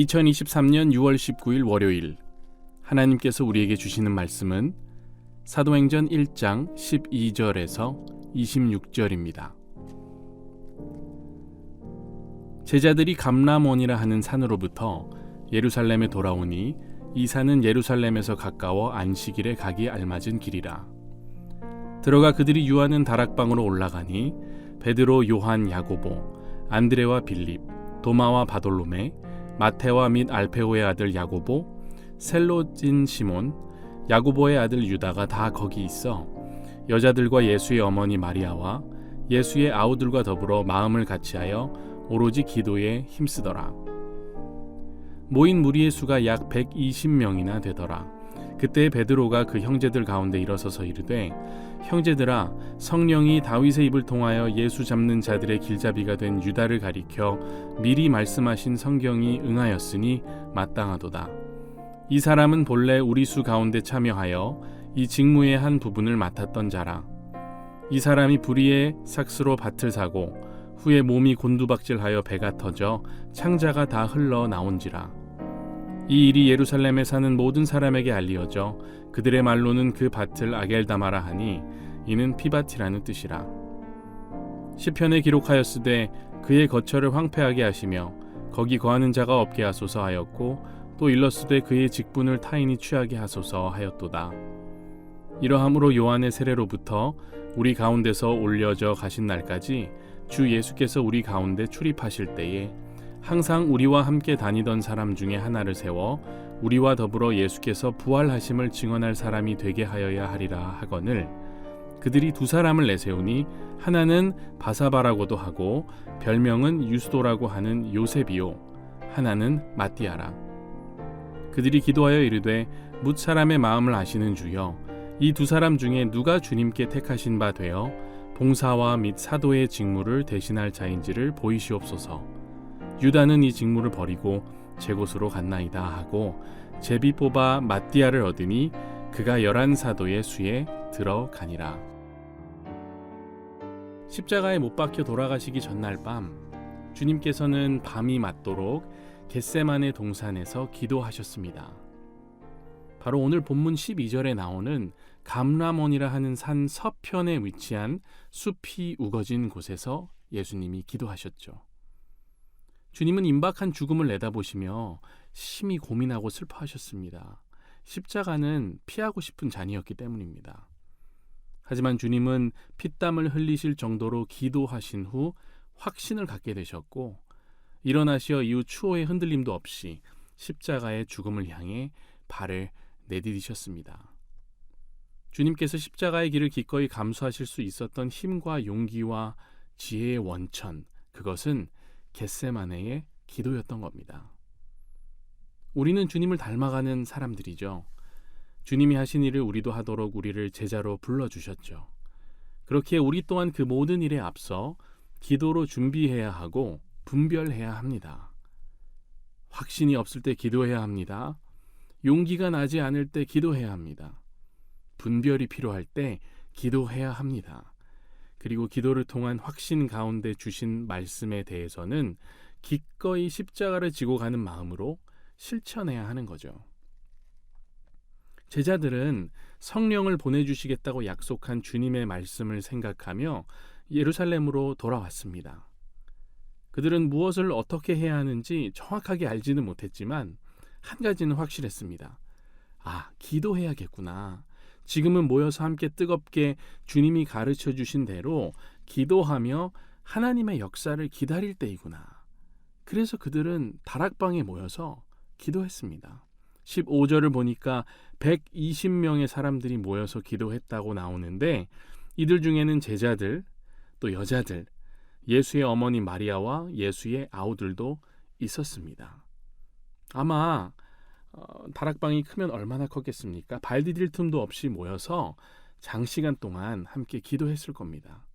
2023년 6월 19일 월요일 하나님께서 우리에게 주시는 말씀은 사도행전 1장 12절에서 26절입니다. 제자들이 감람원이라 하는 산으로부터 예루살렘에 돌아오니 이 산은 예루살렘에서 가까워 안식일에 가기 알맞은 길이라. 들어가 그들이 유하는 다락방으로 올라가니 베드로, 요한, 야고보, 안드레와 빌립, 도마와 바돌로메, 마테와 및 알페오의 아들 야고보, 셀로진 시몬, 야고보의 아들 유다가 다 거기 있어 여자들과 예수의 어머니 마리아와 예수의 아우들과 더불어 마음을 같이하여 오로지 기도에 힘쓰더라. 모인 무리의 수가 약 120명이나 되더라. 그때 베드로가 그 형제들 가운데 일어서서 이르되 형제들아 성령이 다윗의 입을 통하여 예수 잡는 자들의 길잡이가 된 유다를 가리켜 미리 말씀하신 성경이 응하였으니 마땅하도다. 이 사람은 본래 우리 수 가운데 참여하여 이 직무의 한 부분을 맡았던 자라. 이 사람이 불의의 삭스로 밭을 사고 후에 몸이 곤두박질하여 배가 터져 창자가 다 흘러 나온지라. 이 일이 예루살렘에 사는 모든 사람에게 알리어져 그들의 말로는 그 밭을 아겔다마라 하니 이는 피바티라는 뜻이라. 시편에 기록하였으되 그의 거처를 황폐하게 하시며 거기 거하는 자가 없게 하소서 하였고 또 일렀으되 그의 직분을 타인이 취하게 하소서 하였도다. 이러함으로 요한의 세례로부터 우리 가운데서 올려져 가신 날까지 주 예수께서 우리 가운데 출입하실 때에 항상 우리와 함께 다니던 사람 중에 하나를 세워 우리와 더불어 예수께서 부활하심을 증언할 사람이 되게 하여야 하리라 하거늘 그들이 두 사람을 내세우니 하나는 바사바라고도 하고 별명은 유스도라고 하는 요셉이요 하나는 마띠아라 그들이 기도하여 이르되 뭇 사람의 마음을 아시는 주여 이 두 사람 중에 누가 주님께 택하신 바 되어 봉사와 및 사도의 직무를 대신할 자인지를 보이시옵소서. 유다는 이 직무를 버리고 제 곳으로 갔나이다 하고 제비 뽑아 마띠아를 얻으니 그가 열한 사도의 수에 들어가니라. 십자가에 못 박혀 돌아가시기 전날 밤 주님께서는 밤이 맞도록 겟세만의 동산에서 기도하셨습니다. 바로 오늘 본문 12절에 나오는 감람원이라 하는 산 서편에 위치한 숲이 우거진 곳에서 예수님이 기도하셨죠. 주님은 임박한 죽음을 내다보시며 심히 고민하고 슬퍼하셨습니다. 십자가는 피하고 싶은 잔이었기 때문입니다. 하지만 주님은 피땀을 흘리실 정도로 기도하신 후 확신을 갖게 되셨고 일어나시어 이후 추호의 흔들림도 없이 십자가의 죽음을 향해 발을 내디디셨습니다. 주님께서 십자가의 길을 기꺼이 감수하실 수 있었던 힘과 용기와 지혜의 원천, 그것은 겟세마네의 기도였던 겁니다. 우리는 주님을 닮아가는 사람들이죠. 주님이 하신 일을 우리도 하도록 우리를 제자로 불러주셨죠. 그렇기에 우리 또한 그 모든 일에 앞서 기도로 준비해야 하고 분별해야 합니다. 확신이 없을 때 기도해야 합니다. 용기가 나지 않을 때 기도해야 합니다. 분별이 필요할 때 기도해야 합니다. 그리고 기도를 통한 확신 가운데 주신 말씀에 대해서는 기꺼이 십자가를 지고 가는 마음으로 실천해야 하는 거죠. 제자들은 성령을 보내주시겠다고 약속한 주님의 말씀을 생각하며 예루살렘으로 돌아왔습니다. 그들은 무엇을 어떻게 해야 하는지 정확하게 알지는 못했지만 한 가지는 확실했습니다. 아, 기도해야겠구나. 지금은 모여서 함께 뜨겁게 주님이 가르쳐 주신 대로 기도하며 하나님의 역사를 기다릴 때이구나. 그래서 그들은 다락방에 모여서 기도했습니다. 15절을 보니까 120명의 사람들이 모여서 기도했다고 나오는데 이들 중에는 제자들, 또 여자들, 예수의 어머니 마리아와 예수의 아우들도 있었습니다. 아마 어, 다락방이 크면 얼마나 컸겠습니까? 발 디딜 틈도 없이 모여서 장시간 동안 함께 기도했을 겁니다.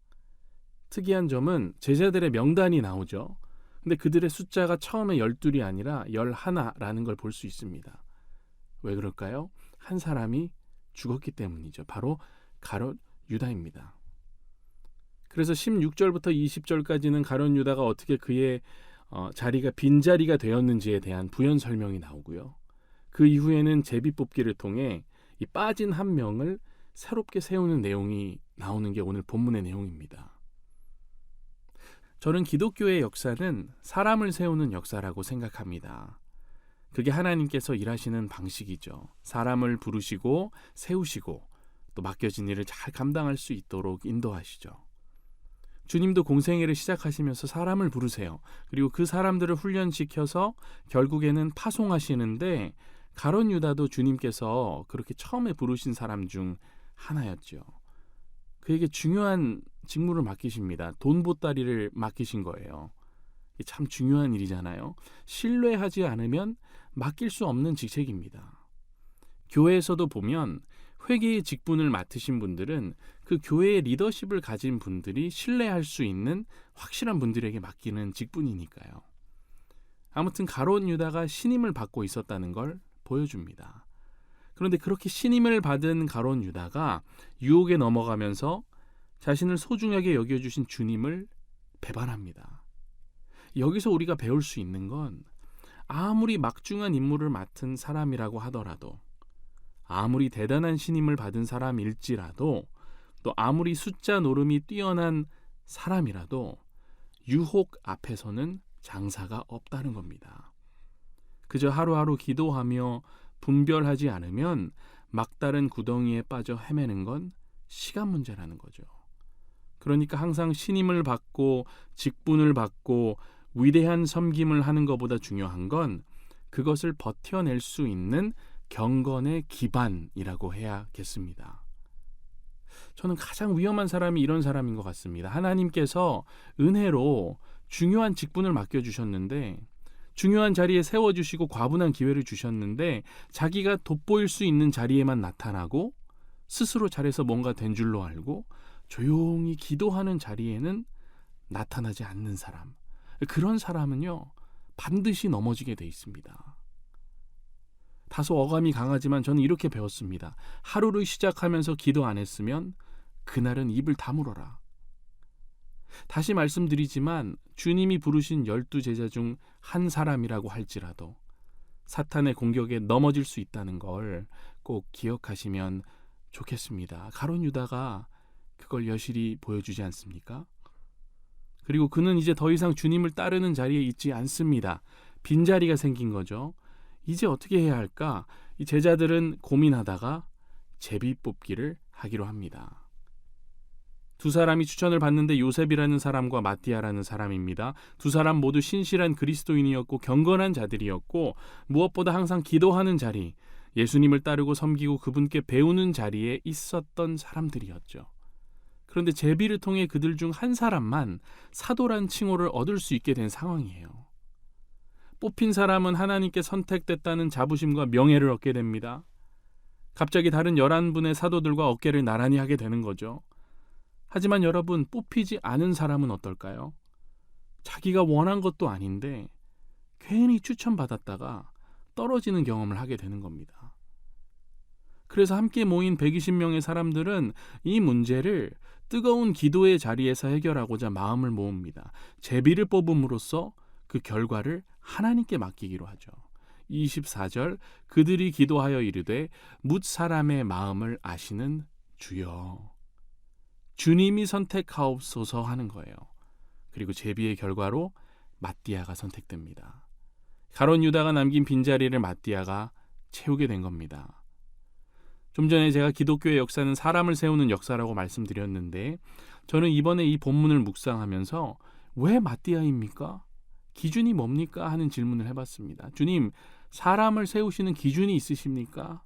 특이한 점은 제자들의 명단이 나오죠. 근데 그들의 숫자가 처음에 열둘이 아니라 열하나라는 걸 볼 수 있습니다. 왜 그럴까요? 한 사람이 죽었기 때문이죠. 바로 가롯 유다입니다. 그래서 16절부터 20절까지는 가롯 유다가 어떻게 그의 어, 자리가 빈 자리가 되었는지에 대한 부연 설명이 나오고요. 그 이후에는 제비 뽑기를 통해 이 빠진 한 명을 새롭게 세우는 내용이 나오는 게 오늘 본문의 내용입니다. 저는 기독교의 역사는 사람을 세우는 역사라고 생각합니다. 그게 하나님께서 일하시는 방식이죠. 사람을 부르시고 세우시고 또 맡겨진 일을 잘 감당할 수 있도록 인도하시죠. 주님도 공생애를 시작하시면서 사람을 부르세요. 그리고 그 사람들을 훈련시켜서 결국에는 파송하시는데 가론 유다도 주님께서 그렇게 처음에 부르신 사람 중 하나였죠. 그에게 중요한 직무를 맡기십니다. 돈 보따리를 맡기신 거예요. 참 중요한 일이잖아요. 신뢰하지 않으면 맡길 수 없는 직책입니다. 교회에서도 보면 회계의 직분을 맡으신 분들은 그 교회의 리더십을 가진 분들이 신뢰할 수 있는 확실한 분들에게 맡기는 직분이니까요. 아무튼 가론 유다가 신임을 받고 있었다는 걸 보여줍니다. 그런데 그렇게 신임을 받은 가론 유다가 유혹에 넘어가면서 자신을 소중하게 여겨주신 주님을 배반합니다. 여기서 우리가 배울 수 있는 건 아무리 막중한 임무를 맡은 사람이라고 하더라도 아무리 대단한 신임을 받은 사람일지라도 또 아무리 숫자 노름이 뛰어난 사람이라도 유혹 앞에서는 장사가 없다는 겁니다. 그저 하루하루 기도하며 분별하지 않으면 막다른 구덩이에 빠져 헤매는 건 시간 문제라는 거죠. 그러니까 항상 신임을 받고 직분을 받고 위대한 섬김을 하는 것보다 중요한 건 그것을 버텨낼 수 있는 경건의 기반이라고 해야겠습니다. 저는 가장 위험한 사람이 이런 사람인 것 같습니다. 하나님께서 은혜로 중요한 직분을 맡겨주셨는데 중요한 자리에 세워주시고 과분한 기회를 주셨는데 자기가 돋보일 수 있는 자리에만 나타나고 스스로 잘해서 뭔가 된 줄로 알고 조용히 기도하는 자리에는 나타나지 않는 사람. 그런 사람은요, 반드시 넘어지게 돼 있습니다. 다소 어감이 강하지만 저는 이렇게 배웠습니다. 하루를 시작하면서 기도 안 했으면 그날은 입을 다물어라. 다시 말씀드리지만 주님이 부르신 열두 제자 중 한 사람이라고 할지라도 사탄의 공격에 넘어질 수 있다는 걸 꼭 기억하시면 좋겠습니다. 가론 유다가 그걸 여실히 보여주지 않습니까? 그리고 그는 이제 더 이상 주님을 따르는 자리에 있지 않습니다. 빈자리가 생긴 거죠. 이제 어떻게 해야 할까? 이 제자들은 고민하다가 제비 뽑기를 하기로 합니다. 두 사람이 추천을 받는데 요셉이라는 사람과 마띠아라는 사람입니다. 두 사람 모두 신실한 그리스도인이었고 경건한 자들이었고 무엇보다 항상 기도하는 자리, 예수님을 따르고 섬기고 그분께 배우는 자리에 있었던 사람들이었죠. 그런데 제비를 통해 그들 중 한 사람만 사도란 칭호를 얻을 수 있게 된 상황이에요. 뽑힌 사람은 하나님께 선택됐다는 자부심과 명예를 얻게 됩니다. 갑자기 다른 11분의 사도들과 어깨를 나란히 하게 되는 거죠. 하지만 여러분, 뽑히지 않은 사람은 어떨까요? 자기가 원한 것도 아닌데 괜히 추천받았다가 떨어지는 경험을 하게 되는 겁니다. 그래서 함께 모인 120명의 사람들은 이 문제를 뜨거운 기도의 자리에서 해결하고자 마음을 모읍니다. 제비를 뽑음으로써 그 결과를 하나님께 맡기기로 하죠. 24절 그들이 기도하여 이르되 묻 사람의 마음을 아시는 주여 주님이 선택하옵소서 하는 거예요. 그리고 제비의 결과로 마띠아가 선택됩니다. 가론 유다가 남긴 빈자리를 마띠아가 채우게 된 겁니다. 좀 전에 제가 기독교의 역사는 사람을 세우는 역사라고 말씀드렸는데 저는 이번에 이 본문을 묵상하면서 왜 마띠아입니까? 기준이 뭡니까? 하는 질문을 해봤습니다. 주님, 사람을 세우시는 기준이 있으십니까?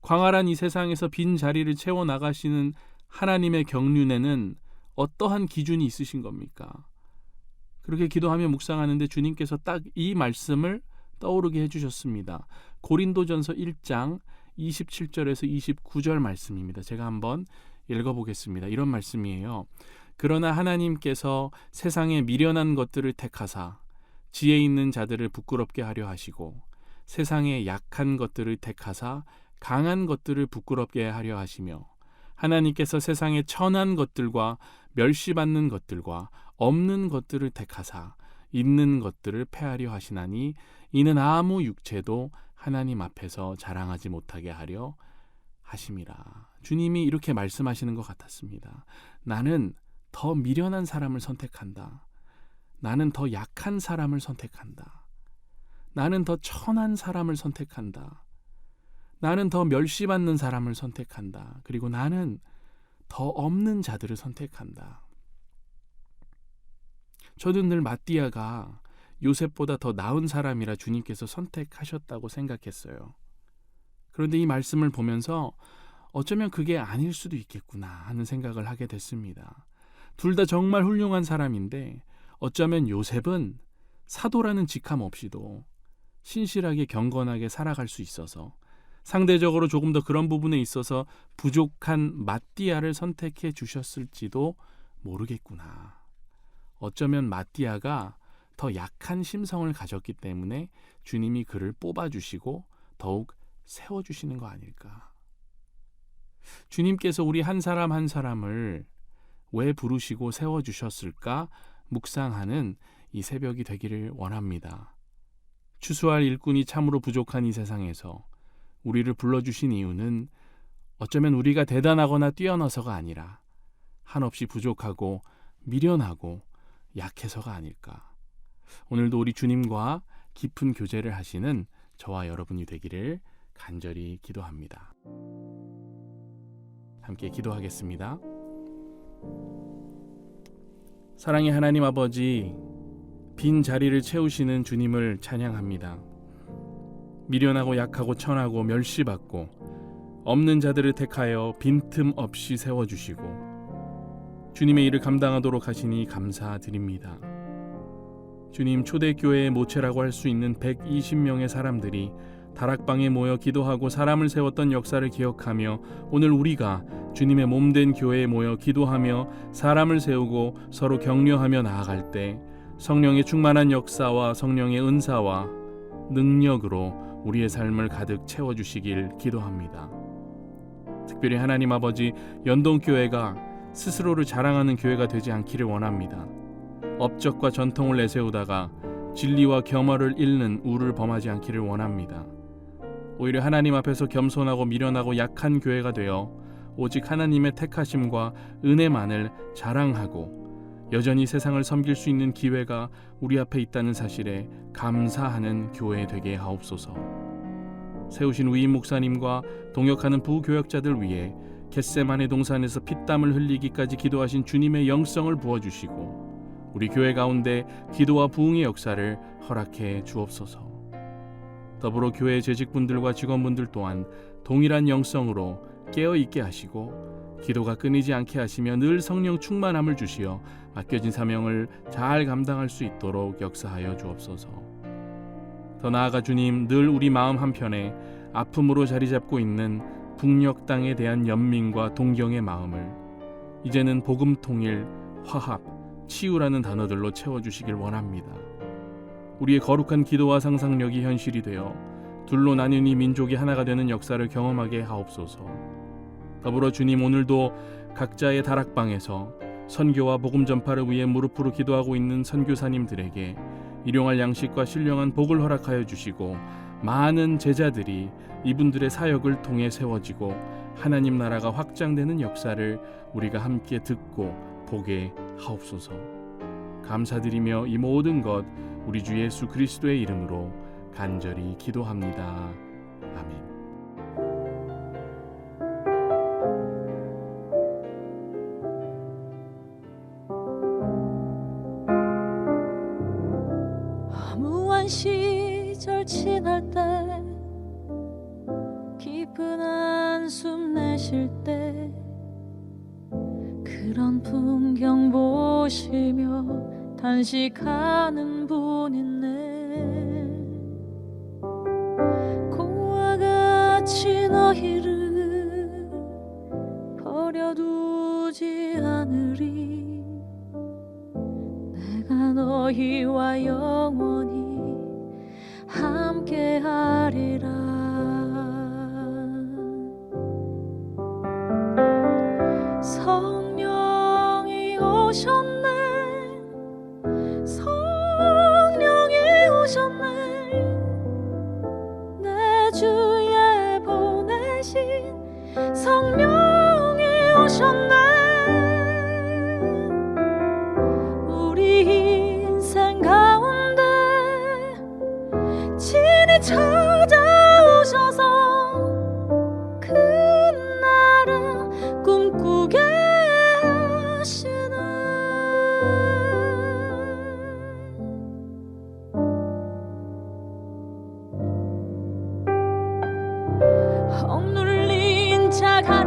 광활한 이 세상에서 빈 자리를 채워 나가시는 하나님의 경륜에는 어떠한 기준이 있으신 겁니까? 그렇게 기도하며 묵상하는데 주님께서 딱 이 말씀을 떠오르게 해주셨습니다. 고린도전서 1장 27절에서 29절 말씀입니다. 제가 한번 읽어보겠습니다. 이런 말씀이에요. 그러나 하나님께서 세상에 미련한 것들을 택하사 지혜 있는 자들을 부끄럽게 하려 하시고 세상에 약한 것들을 택하사 강한 것들을 부끄럽게 하려 하시며 하나님께서 세상에 천한 것들과 멸시받는 것들과 없는 것들을 택하사 있는 것들을 패하려 하시나니 이는 아무 육체도 하나님 앞에서 자랑하지 못하게 하려 하심이라. 주님이 이렇게 말씀하시는 것 같았습니다. 나는 더 미련한 사람을 선택한다. 나는 더 약한 사람을 선택한다. 나는 더 천한 사람을 선택한다. 나는 더 멸시받는 사람을 선택한다. 그리고 나는 더 없는 자들을 선택한다. 저는 늘 마띠아가 요셉보다 더 나은 사람이라 주님께서 선택하셨다고 생각했어요. 그런데 이 말씀을 보면서 어쩌면 그게 아닐 수도 있겠구나 하는 생각을 하게 됐습니다. 둘 다 정말 훌륭한 사람인데 어쩌면 요셉은 사도라는 직함 없이도 신실하게 경건하게 살아갈 수 있어서 상대적으로 조금 더 그런 부분에 있어서 부족한 마띠아를 선택해 주셨을지도 모르겠구나. 어쩌면 마띠아가 더 약한 심성을 가졌기 때문에 주님이 그를 뽑아주시고 더욱 세워주시는 거 아닐까. 주님께서 우리 한 사람 한 사람을 왜 부르시고 세워주셨을까 묵상하는 이 새벽이 되기를 원합니다. 추수할 일꾼이 참으로 부족한 이 세상에서 우리를 불러주신 이유는 어쩌면 우리가 대단하거나 뛰어나서가 아니라 한없이 부족하고 미련하고 약해서가 아닐까. 오늘도 우리 주님과 깊은 교제를 하시는 저와 여러분이 되기를 간절히 기도합니다. 함께 기도하겠습니다. 사랑의 하나님 아버지, 빈 자리를 채우시는 주님을 찬양합니다. 미련하고 약하고 천하고 멸시받고 없는 자들을 택하여 빈틈 없이 세워 주시고 주님의 일을 감당하도록 하시니 감사드립니다. 주님 초대교회의 모체라고 할 수 있는 120명의 사람들이 다락방에 모여 기도하고 사람을 세웠던 역사를 기억하며 오늘 우리가 주님의 몸된 교회에 모여 기도하며 사람을 세우고 서로 격려하며 나아갈 때 성령의 충만한 역사와 성령의 은사와 능력으로 우리의 삶을 가득 채워주시길 기도합니다. 특별히 하나님 아버지 연동교회가 스스로를 자랑하는 교회가 되지 않기를 원합니다. 업적과 전통을 내세우다가 진리와 겸허를 잃는 우를 범하지 않기를 원합니다. 오히려 하나님 앞에서 겸손하고 미련하고 약한 교회가 되어 오직 하나님의 택하심과 은혜만을 자랑하고 여전히 세상을 섬길 수 있는 기회가 우리 앞에 있다는 사실에 감사하는 교회 되게 하옵소서. 세우신 위임 목사님과 동역하는 부교역자들 위해 겟세만의 동산에서 피땀을 흘리기까지 기도하신 주님의 영성을 부어주시고 우리 교회 가운데 기도와 부흥의 역사를 허락해 주옵소서. 더불어 교회 재직분들과 직원분들 또한 동일한 영성으로 깨어 있게 하시고 기도가 끊이지 않게 하시며 늘 성령 충만함을 주시어 맡겨진 사명을 잘 감당할 수 있도록 역사하여 주옵소서. 더 나아가 주님 늘 우리 마음 한편에 아픔으로 자리 잡고 있는 북녘 땅에 대한 연민과 동경의 마음을 이제는 복음 통일, 화합, 치유라는 단어들로 채워 주시길 원합니다. 우리의 거룩한 기도와 상상력이 현실이 되어 둘로 이 민족이 하나가 되는 역사를 경험하게 하옵소서. 더불어 주님 오늘도 각자의 다락방에서 선교와 복음 전파를 위해 무릎으로 기도하고 있는 선교사님들에게 일용할 양식과 신령한 복을 허락하여 주시고 많은 제자들이 이분들의 사역을 통해 세워지고 하나님 나라가 확장되는 역사를 우리가 함께 듣고 보게 하옵소서. 감사드리며 이 모든 것 우리 주 예수 그리스도의 이름으로 간절히 기도합니다. 그런 풍경 보시며 단식하는 분 있네 고와 같이 너희를 버려두지 않으리. 내가 너희와 영원히 함께하리라